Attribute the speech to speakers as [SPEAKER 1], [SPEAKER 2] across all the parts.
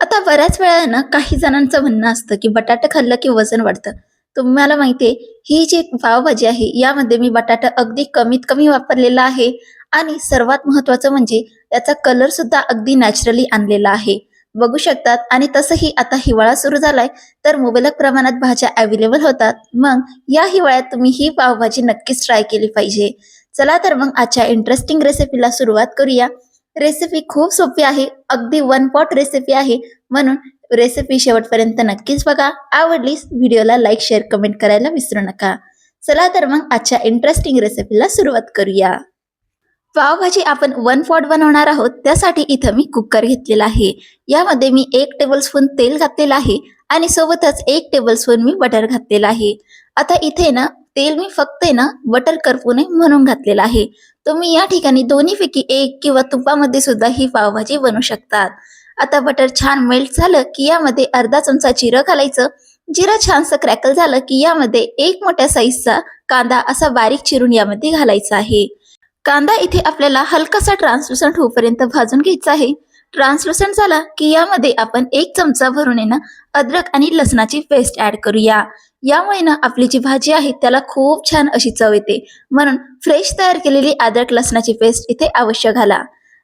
[SPEAKER 1] आता बऱ्याच वेळा ना काही जणांचं म्हणणं असतं की बटाटा खाल्लं की वजन वाढतं. तुम्हाला माहितीये ही जी पावभाजी आहे यामध्ये मी बटाटा अगदी कमीत कमी वापरलेला आहे आणि सर्वात महत्वाचं म्हणजे याचा कलर सुद्धा अगदी नॅचरली आणलेला आहे. बघू शकतात आणि तसंही आता हिवाळा सुरू झालाय तर मुबलक प्रमाणात भाज्या अवेलेबल होतात. मग या हिवाळ्यात तुम्ही ही पावभाजी नक्कीच ट्राय केली पाहिजे. चला तर मग आजच्या इंटरेस्टिंग रेसिपीला सुरुवात करूया. रेसिपी खूप सोपी आहे. अगदी वन पॉट रेसिपी आहे. म्हणून रेसिपी शेवटपर्यंत नक्कीच बघा. आवडलीस व्हिडिओला लाईक शेअर कमेंट करायला विसरू नका. चला तर मग आजच्या इंटरेस्टिंग रेसिपीला सुरुवात करूया. पावभाजी आपण वन पॉट बनवणार आहोत. त्यासाठी इथं मी कुकर घेतलेला आहे. यामध्ये मी एक टेबलस्पून तेल घातलेलं आहे आणि सोबतच एक टेबलस्पून मी बटर घातलेला आहे. आता इथे ना तेल मी फक्त आहे ना बटर करपू नये म्हणून घातलेलं आहे. तुम्ही या ठिकाणी दोन्हीपैकी एक किंवा तुपामध्ये सुद्धा ही पावभाजी बनवू शकतात. आता बटर छान मेल्ट झालं की यामध्ये अर्धा चमचा जिरं घालायचं. जिरं छानसं क्रॅकल झालं की यामध्ये एक मोठ्या साईजचा कांदा असा बारीक चिरून यामध्ये घालायचा आहे. कांदा इथे आपल्याला हलकासा ट्रान्सलुसंट होईपर्यंत भाजून घ्यायचा आहे. ट्रान्सलुसंट झाला की यामध्ये आपण एक चमचा भरून आहे ना अद्रक आणि लसणाची पेस्ट ऍड करूया. यामुळे ना आपली जी भाजी आहे त्याला खूप छान अशी चव येते. म्हणून फ्रेश तयार केलेली अद्रक लसणाची पेस्ट इथे अवश्य घाला.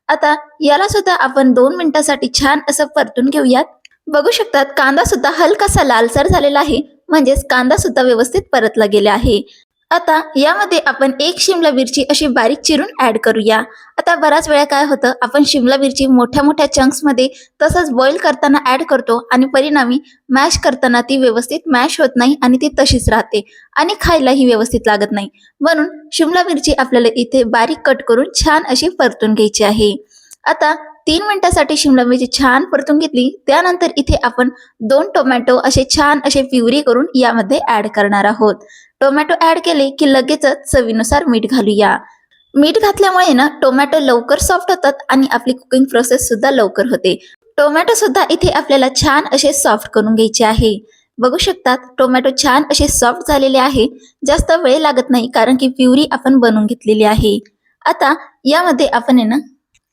[SPEAKER 1] आता याला सुद्धा आपण दोन मिनिटासाठी छान असं परतून घेऊयात. बघू शकतात कांदा सुद्धा हलकासा लालसर झालेला आहे म्हणजेच कांदा सुद्धा व्यवस्थित परतला गेला आहे. आता यामध्ये आपण एक शिमला मिरची अशी बारीक चिरून ऍड करूया. आता बराच वेळा काय होतं आपण शिमला मिरची मोठ्या मोठ्या चंक्समध्ये तसंच बॉईल करताना ऍड करतो आणि परिणामी मॅश करताना ती व्यवस्थित मॅश होत नाही आणि ती तशीच राहते आणि खायलाही व्यवस्थित लागत नाही. म्हणून शिमला मिरची आपल्याला इथे बारीक कट करून छान अशी परतून घ्यायची आहे. आता तीन मिनिटासाठी शिमला मिरची छान परतून घेतली त्यानंतर इथे आपण दोन टोमॅटो असे छान असे प्युरी करून यामध्ये ऍड करणार आहोत. टोमॅटो ऍड केले की लगेचच चवीनुसार मीठ घालूया. मीठ घातल्यामुळे ना टोमॅटो लवकर सॉफ्ट होतात आणि आपली कुकिंग प्रोसेस सुद्धा लवकर होते. टोमॅटो सुद्धा इथे आपल्याला छान असे सॉफ्ट करून घ्यायचे आहे. बघू शकतात टोमॅटो छान असे सॉफ्ट झालेले आहे. जास्त वेळ लागत नाही कारण की प्युरी आपण बनवून घेतलेली आहे. आता यामध्ये आपण आहे ना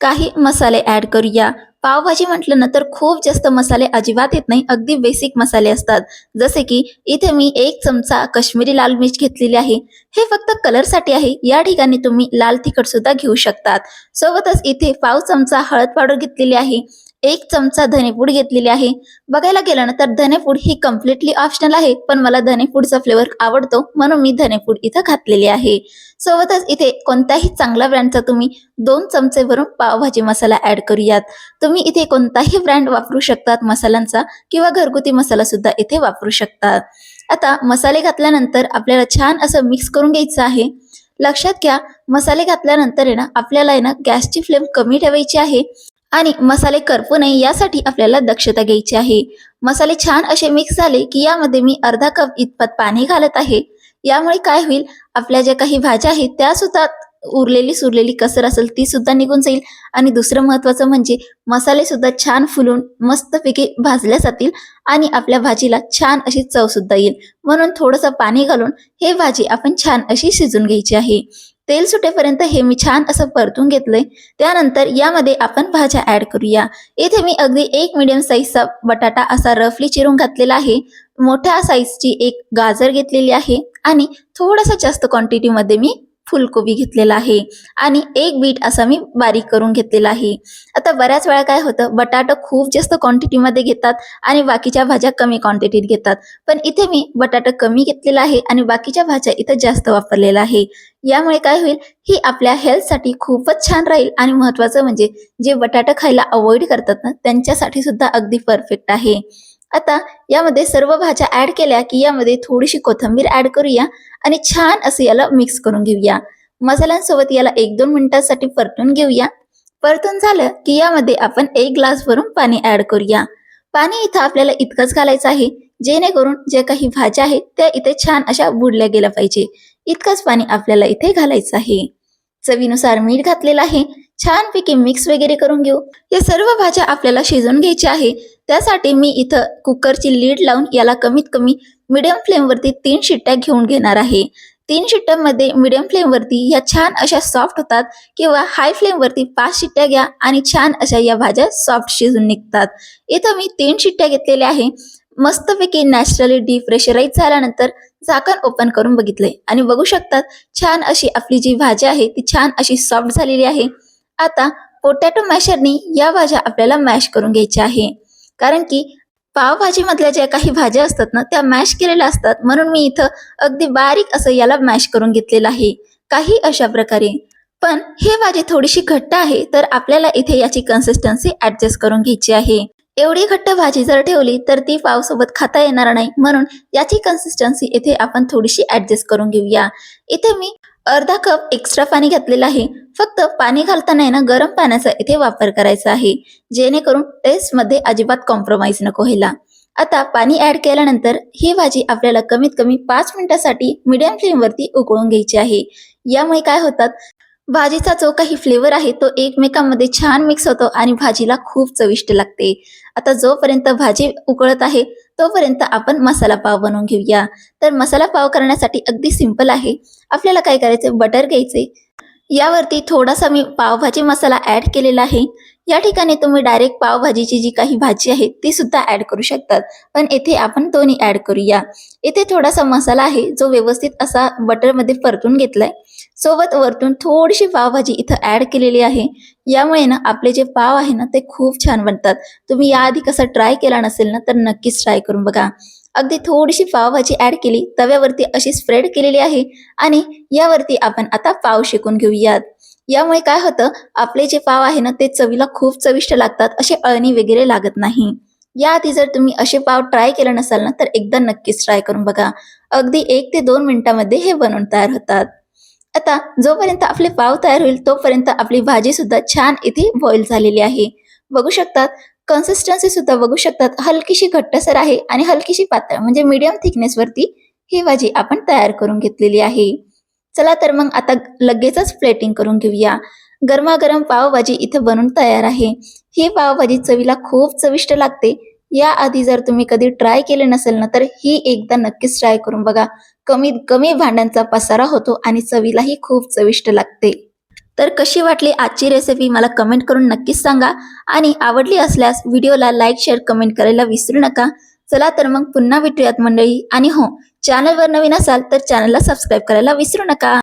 [SPEAKER 1] काही मसाले ऍड करूया. पावभाजी म्हटलं ना तर खूप जास्त मसाले अजिबात येत नाही. अगदी बेसिक मसाले असतात. जसे की इथे मी एक चमचा कश्मीरी लाल मिर्च घेतलेली आहे. हे फक्त कलरसाठी आहे. या ठिकाणी तुम्ही लाल तिखट सुद्धा घेऊ शकतात. सोबतच इथे पाव चमचा हळद पावडर घेतलेली आहे. एक चमचा धनेपूड घेतलेली आहे. बघायला गेलं ना तर धनेपूड ही कम्प्लिटली ऑप्शनल आहे पण मला धनेपूडचा फ्लेवर आवडतो म्हणून मी धनेपूड इथं घातलेली आहे. सोबतच इथे कोणत्याही चांगल्या ब्रँडचा तुम्ही दोन चमचे भरून पावभाजी मसाला ऍड करूयात. तुम्ही इथे कोणताही ब्रँड वापरू शकतात मसाल्यांचा किंवा घरगुती मसाला सुद्धा इथे वापरू शकतात. आता मसाले घातल्यानंतर आपल्याला छान असं मिक्स करून घ्यायचं आहे. लक्षात घ्या मसाले घातल्यानंतर आहे ना आपल्याला आहे ना गॅसची फ्लेम कमी ठेवायची आहे. आणि मसाले करपू नये यासाठी आपल्याला दक्षता घ्यायची आहे. मसाले छान असे मिक्स झाले की यामध्ये मी अर्धा कप इतपत पाणी घालत आहे. यामुळे काय होईल? आपल्या ज्या काही भाज्या आहेत त्या सुद्धा उरलेली सुरलेली कसर असेल ती सुद्धा निघून जाईल. आणि दुसरं महत्वाचं म्हणजे मसाले सुद्धा छान फुलून मस्तपैकी भाजल्या जातील आणि आपल्या भाजीला छान अशी चव सुद्धा येईल. म्हणून थोडंसं पाणी घालून हे भाजी आपण छान अशी शिजून घ्यायची आहे. तेल सुटेपर्यंत हे मी छान असं परतून घेतलंय. त्यानंतर यामध्ये आपण भाज्या ऍड करूया. इथे मी अगदी एक मिडियम साईजचा बटाटा असा रफली चिरून घातलेला आहे. मोठ्या साईजची एक गाजर घेतलेली आहे आणि थोडासा जास्त क्वांटिटीमध्ये मी फुलकोबी घेतलेला आहे. आणि एक बीट असा मी बारीक करून घेतलेला आहे. आता बऱ्याच वेळा काय होतं बटाटा खूप जास्त क्वांटिटीमध्ये घेतात आणि बाकीच्या भाज्या कमी क्वांटिटीत घेतात. पण इथे मी बटाटा कमी घेतलेला आहे आणि बाकीच्या भाज्या इथं जास्त वापरलेला आहे. यामुळे काय होईल ही आपल्या हेल्थसाठी खूपच छान राहील आणि महत्वाचं म्हणजे जे बटाटा खायला अवॉइड करतात ना त्यांच्यासाठी सुद्धा अगदी परफेक्ट आहे. आता यामध्ये सर्व भाज्या ऍड केल्या की यामध्ये थोडीशी कोथिंबीर ऍड करूया आणि छान असं याला मिक्स करून घेऊया. मसाल्यांसोबत याला एक दोन मिनिटांसाठी परतून घेऊया. परतून झालं की यामध्ये आपण एक ग्लास भरून पाणी ऍड करूया. पाणी इथं आपल्याला इतकंच घालायचं आहे जेणेकरून जे काही भाज्या आहेत त्या इथे छान अशा बुडल्या गेल्या पाहिजे. इतकंच पाणी आपल्याला इथे घालायचं आहे. चवीनुसार मीठ घातलेलं आहे. छानपैकी मिक्स वगैरे करून घेऊ. या सर्व भाज्या आपल्याला शिजवून घ्यायच्या आहे. त्यासाठी मी इथं कुकरची लीड लावून याला कमीत कमी मिडियम फ्लेमवरती तीन शिट्ट्या घेऊन घेणार आहे. तीन शिट्ट्यांमध्ये मिडियम फ्लेमवरती या छान अशा सॉफ्ट होतात किंवा हाय फ्लेमवरती पाच शिट्ट्या घ्या आणि छान अशा या भाज्या सॉफ्ट शिजून निघतात. इथं मी तीन शिट्ट्या घेतलेल्या आहे. मस्तपैकी नॅचरली डिप्रेशराईज झाल्यानंतर झाकण ओपन करून बघितले आणि बघू शकतात छान अशी आपली जी भाजी आहे ती छान अशी सॉफ्ट झालेली आहे. आता पोटॅटो मॅशरनी या भाज्या आपल्याला मॅश करून घ्यायच्या आहे. कारण की पावभाजीमधल्या ज्या काही भाज्या असतात ना त्या मॅश केलेल्या असतात. म्हणून मी इथं अगदी बारीक असं याला मॅश करून घेतलेलं आहे. काही अशा प्रकारे. पण हे भाजी थोडीशी घट्ट आहे तर आपल्याला इथे याची कन्सिस्टन्सी ऍडजस्ट करून घ्यायची आहे. एवढी घट्ट भाजी जर ठेवली तर ती पावसोबत खाता येणार नाही. म्हणून याची कन्सिस्टन्सी इथे आपण थोडीशी ऍडजस्ट करून घेऊया. इथे मी अर्धा कप एक्स्ट्रा पाणी घातलेलं आहे. फक्त पाणी घालताना ना गरम पाण्याचा इथे वापर करायचा आहे. जेणेकरून टेस्टमध्ये अजिबात कॉम्प्रोमाइज नको व्हायला. आता पाणी ऍड केल्यानंतर ही भाजी आपल्याला कमीत कमी पाच मिनिटासाठी मिडियम फ्लेमवरती उकळून घ्यायची आहे. यामुळे काय होतात भाजीचा जो काही फ्लेवर आहे तो एकमेकांमध्ये छान मिक्स होतो आणि भाजीला खूप चविष्ट लागते. आता जोपर्यंत भाजी उकळत आहे तोपर्यंत आपण मसाला पाव बनवून घेऊया. तर मसाला पाव करण्यासाठी अगदी सिंपल आहे. आपल्याला काय करायचं बटर घ्यायचे. यावरती थोडासा मी पावभाजी मसाला ऍड केलेला आहे. या ठिकाणी तुम्ही डायरेक्ट पावभाजीची जी काही भाजी आहे ती सुद्धा ऍड करू शकतात. पण येथे आपण दोन्ही ऍड करूया. येथे थोडासा मसाला आहे जो व्यवस्थित असा बटरमध्ये परतून घेतलाय. सोबत वरतून थोडीशी पावभाजी इथं ऍड केलेली आहे. यामुळे ना आपले जे पाव आहे ना ते खूप छान बनतात. तुम्ही याआधी कसा ट्राय केला नसेल ना तर नक्कीच ट्राय करून बघा. अगदी थोडीशी पावभाजी ऍड केली तव्यावरती अशी स्प्रेड केलेली आहे आणि यावरती आपण आता पाव शेकून घेऊयात. यामुळे काय होतं आपले जे पाव आहे ना ते चवीला खूप चविष्ट लागतात असे अळणी वगैरे लागत नाही. याआधी जर तुम्ही असे पाव ट्राय केलं नसाल ना तर एकदा नक्कीच ट्राय करून बघा. अगदी एक ते दोन मिनिटांमध्ये हे बनवून तयार होतात. आता जोपर्यंत आपले पाव तयार होईल तोपर्यंत आपली भाजी सुद्धा छान इथे बॉईल झालेली आहे. बघू शकतात कन्सिस्टन्सी सुद्धा बघू शकतात. हलकीशी घट्टसर आहे आणि हलकीशी पातळ म्हणजे मीडियम थिकनेस वरती ही भाजी आपण तयार करून घेतलेली आहे. चला तर मग आता लगेचच प्लेटिंग करून घेऊया. गरमागरम पावभाजी इथे बनून तयार आहे. ही पावभाजी चवीला खूप चविष्ट लागते. याआधी जर तुम्ही कधी ट्राय केले नसेल ना तर ही एकदा नक्कीच ट्राय करून बघा. कमीत कमी भांड्यांचा पसारा होतो आणि चवीलाही खूप चविष्ट लागते. तर कशी वाटली आजची रेसिपी मला कमेंट करून नक्कीच सांगा. आणि आवडली असल्यास व्हिडिओला लाईक शेअर कमेंट करायला विसरू नका. चला तर मग पुन्हा भेटूयात मंडळी. आणि हो चॅनलवर नवीन असाल तर चॅनलला सबस्क्राईब करायला विसरू नका.